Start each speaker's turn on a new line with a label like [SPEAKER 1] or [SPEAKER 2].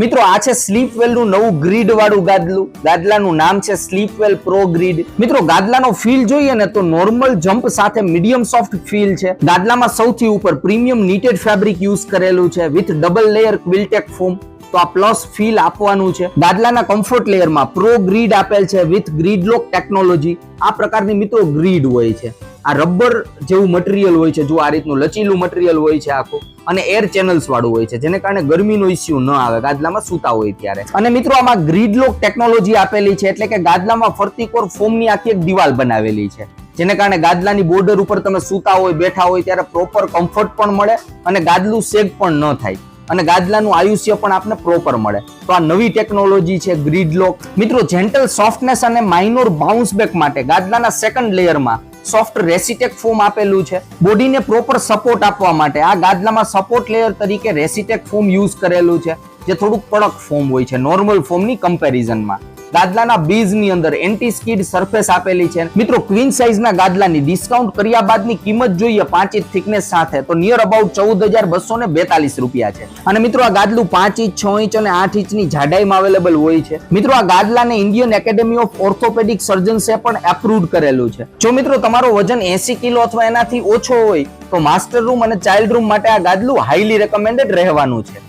[SPEAKER 1] મિત્રો, આ છે સ્લીપવેલનું નવું ગ્રીડ વાળું ગાદલું. ગાદલાનું નામ છે સ્લીપવેલ પ્રો ગ્રીડ મિત્રો, ગાદલાનો ફીલ જોઈએ ને તો નોર્મલ જમ્પ સાથે મીડિયમ સોફ્ટ ફીલ છે. ગાદલામાં સૌથી ઉપર પ્રીમિયમ નીટેડ ફેબ્રિક યુઝ કરેલું છે વિથ ડબલ લેયર ક્વિલટેક ફોમ તો આ પ્લસ ફીલ આપવાનું છે. ગાદલાના કમ્ફર્ટ લેયરમાં પ્રો ગ્રીડ આપેલ છે વિથ ગ્રીડ લોક ટેકનોલોજી આ પ્રકારની મિત્રો ગ્રીડ હોય છે. આ રબર જેવું મટીરિયલ હોય છે, જો આ રીતનું લચીલું મટીરિયલ હોય છે આખું, અને એર ચેનલ્સ વાળું હોય છે, જેને કારણે ગરમીનો ઇસ્યુ ન આવે, ગાદલામાં સૂતા હોય ત્યારે. અને મિત્રો, આમાં ગ્રીડ લોક ટેકનોલોજી આપેલી છે, એટલે કે ગાદલામાં ફરતી કોર ફોમની આખી એક દિવાલ બનાવેલી છે. જેને કારણે ગાદલાની બોર્ડર ઉપર તમે સૂતા હોય, બેઠા હોય ત્યારે પ્રોપર કમ્ફર્ટ પણ મળે અને ગાદલું સેગ પણ ન થાય. અને ગાદલાનું આયુષ્ય પણ આપને પ્રોપર મળે. તો આ નવી ટેકનોલોજી છે ગ્રીડ લોક મિત્રો જેન્ટલ સોફ્ટનેસ અને માઇનોર બાઉન્સ બેક માટે ગાદલાના સેકન્ડ લેયરમાં સોફ્ટ રેસિટેક ફોમ આપેલું છે. બોડીને પ્રોપર સપોર્ટ આપવા માટે આ ગાદલામાં સપોર્ટ લેયર તરીકે રેસિટેક ફોમ યુઝ કરેલું છે. જે થોડુંક કડક ફોમ હોય છે. નોર્મલ ફોમની કમ્પેરિઝનમાં ગાદલાના બીજની અંદર એન્ટી સ્કીડ સરફેસ આપેલી છે. મિત્રો ક્વીન સાઇઝના ગાદલાની ડિસ્કાઉન્ટ કર્યા બાદની કિંમત જોઈએ પાંચ ઇંચ થિકનેસ સાથે. તો નિયર અબાઉટ ચૌદ હજાર બસો ને બેતાલીસ રૂપિયા છે. અને મિત્રો, આ ગાદલું પાંચ ઇંચ, છ ઇંચ અને આઠ ઇંચની જાડાઈમાં અવેલેબલ હોય છે. મિત્રો, આ ગાદલાને ઇન્ડિયન એકેડેમી ઓફ ઓર્થોપેડિક સર્જન્સે પણ એપ્રુવ કરેલું છે. જો મિત્રો, તમારો વજન એસી કિલો અથવા એનાથી ઓછો હોય, તો માસ્ટર રૂમ અને ચાઇલ્ડ રૂમ માટે આ ગાદલું હાઈલી રેકમેન્ડેડ રહેવાનું છે.